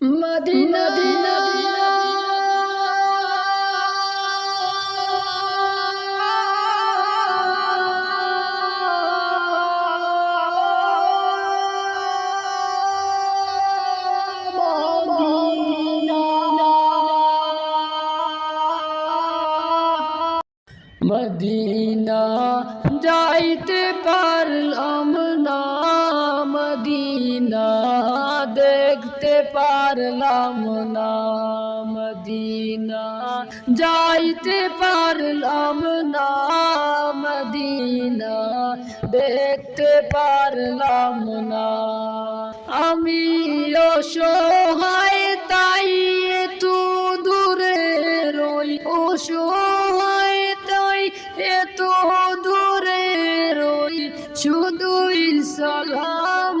Medina দিনা Medina যাইতে পারলাম না মদিনা। দেখতে পারলাম না মদিনা যাইতে পারলাম না মদিনা দেখতে পারলাম না। আমি অসহায়, তাই তু দূরে রই। অসহায়, তাই এত দূরে রই। শুধুই সালাম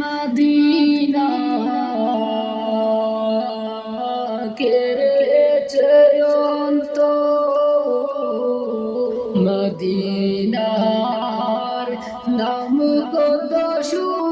মদিনা কেড়েছে অন্ত মদিনার নাম কত সুন্দর।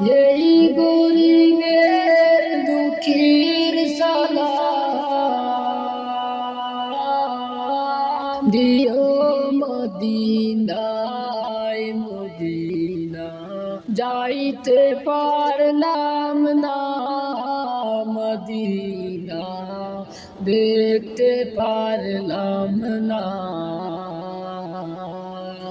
এই গরিবের দুঃখীর সালাম। দিও মদিনায় মদিনা যাইতে পারলাম না মদিনা দেখতে পারলাম না।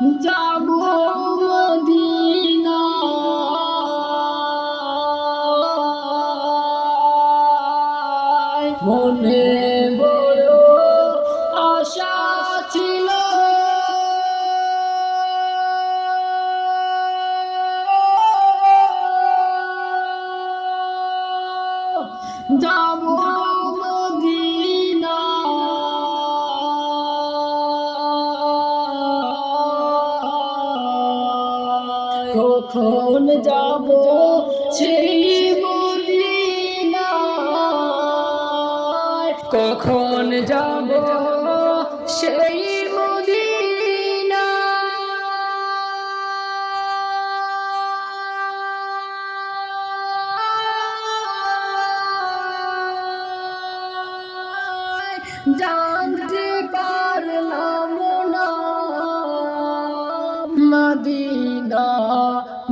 যাব মদিনা। মনে বড় আশা ছিল। যাব কখন যাব সেই মদিনা কখন যাব সেই জানতে পারলাম